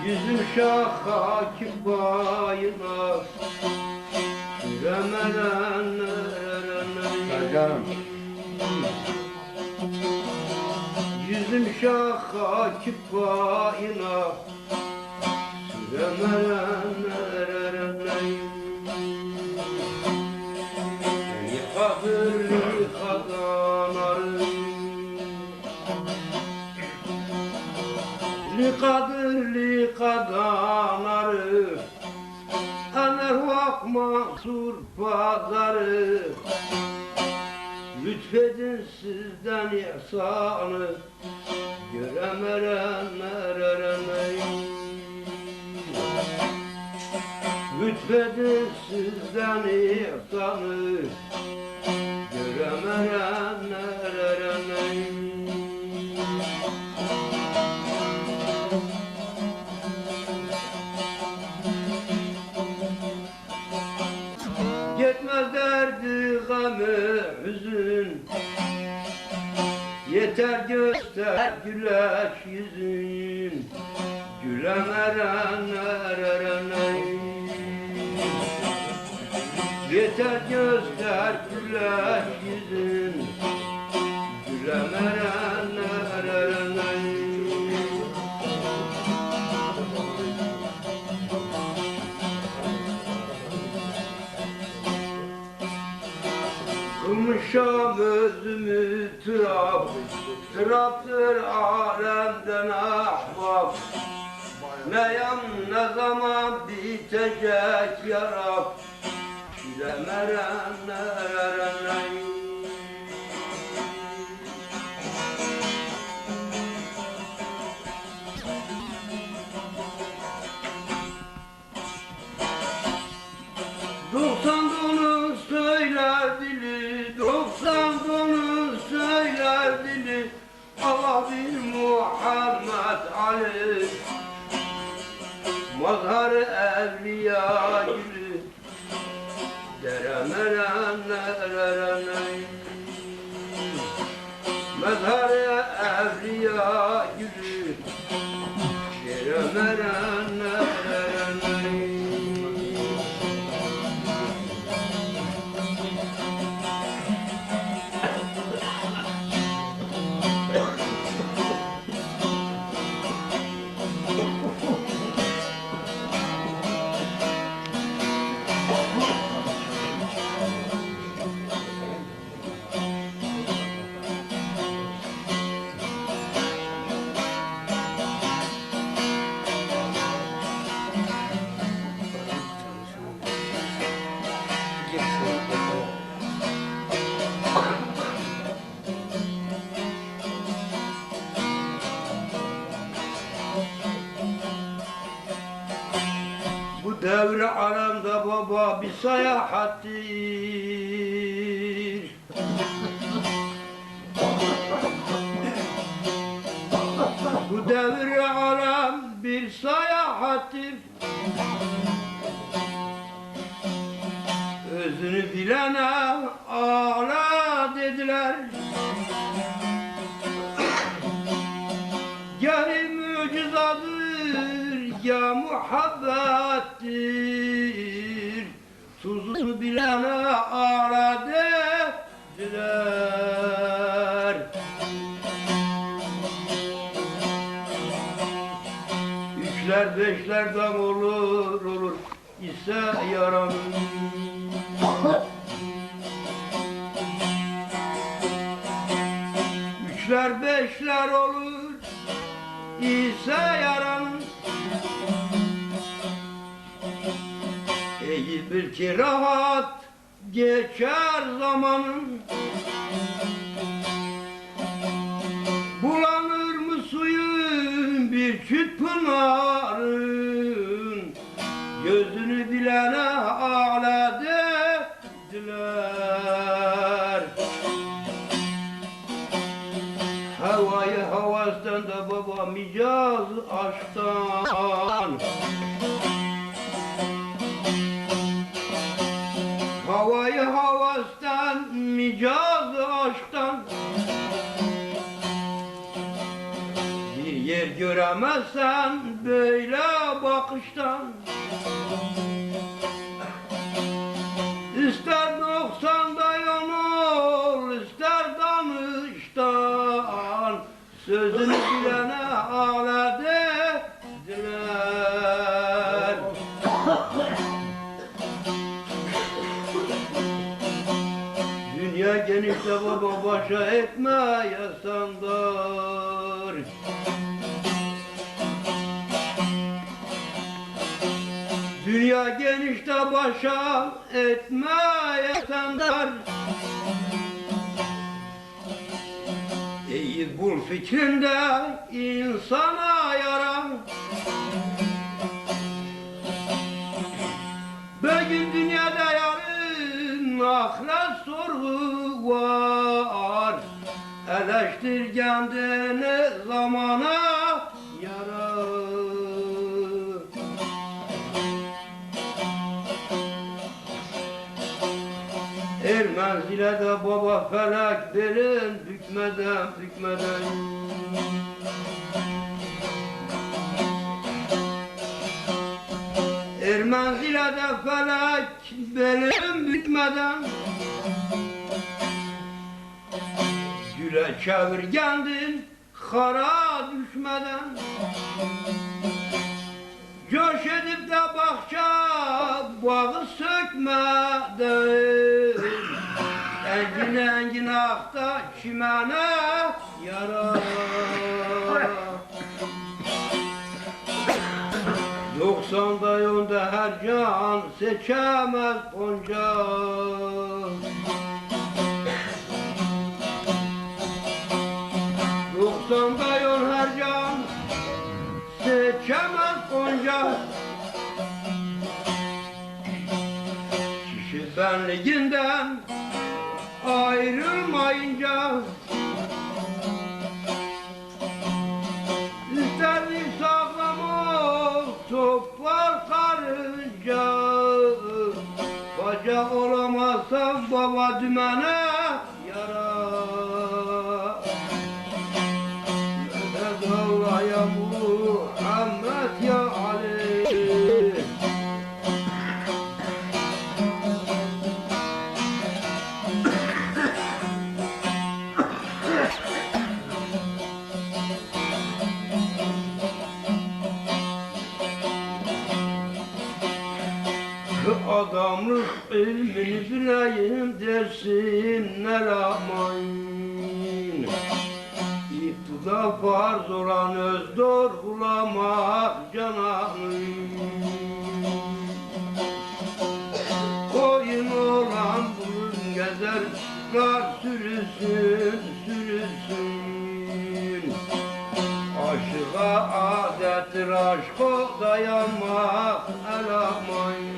Akif bayına Süremeyenlerine Sercanım. Yüzüm şah Akif bayına Süremeyenlerine Yıkadır yıkadanarım Likadır Lütfedin sizden ihsanı Göremeyenler eremeyin Yetmez derdi gamı hüzün Yeter göster güleç yüzün Gülen erenler erenler Yeter göster güleç yüzün Gülen erenler erenler Kılmışam özümü trap Traptır alemden ahbap. Ne yan ne zaman bitecek yarab Bilemeyenler erenler Doksan Bir Muhammed Ali. Mazhar-ı evliya gülü Deremeyenler erenler Mezhar-ı evliya gülü Deremeyenler Bu devre aramda baba bir sayahattir Bu devre aram bir sayahattir Özünü bilene Üçler beşler dam olur olur. İse yaram Üçler beşler olur. İse yaram İyi bil ki rahat geçer zamanın küt pınarın Gözünü bilene ağla dediler Havayı havastan da baba micaz aşktan yer göremezsen böyle danıştan İster noksanda yol ister danıştan. Sözünü bilene alet ettiler Dünya genişte baba başa etme yasandır Dünya genişte başa etme yasandır İyi bul fikrinde insana yaram Bugün dünyada yarın ahiret sorgu var. Eleştir kendini zamana Er menzile de baba felek verin bükmeden bükmeden. Er menzile de felek verin bükmeden. Güle çevir kendin kara düşmeden. Coş edip de bahçe bağı sökmeden Engin akta çimene yara Doksanda yonda her can seçemez gonca Doksanda yon her can seçemez gonca Kişi benliğinden ayrılmayınca İsterdik sağlam ol toplar karınca. Bacak olamazsam baba dümene Adamlık ilmini bileyim dersinler aman İktidar farz olan öz doğrulamak cananım Koyun olan burun gezer Kar sürüsün sürüsün. Aşığa adettir aşka dayanmak el aman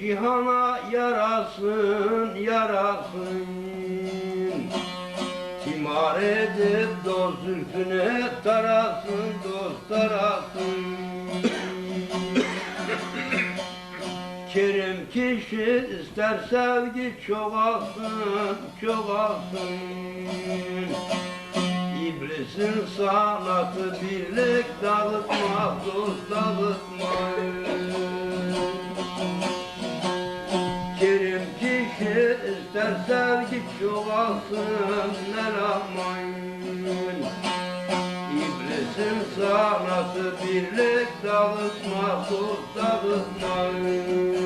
cihana yarasın, yarasın. Timar edip dost zülfüne tarasın, dost tarasın. Kerim kişi ister sevgi çoğalsın, çoğalsın İblisin sanatı birlik dağıtmak, dost dağıtmak çoğalsın ne rahmayın İblisin sanatı birlik dağıtmak, dost dağıtmak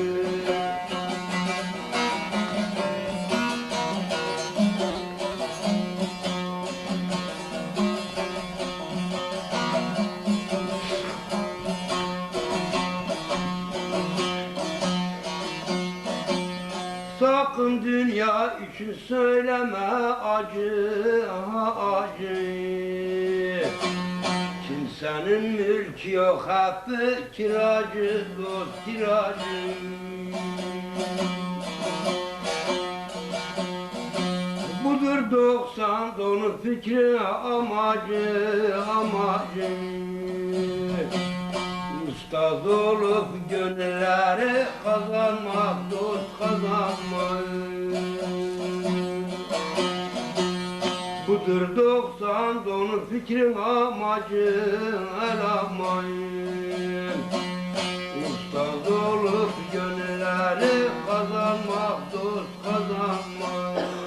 için söyleme acı, aha acı. Kimse Senin mülk yok hapı kiracı dost kiracı. Budur doksan donu fikri amacı amacı. Ustad olup gönülleri kazanmak dost kazanmak Budur doksan donu fikrin amacı el amayın. Ustad olup gönülleri kazanmak dost kazanmak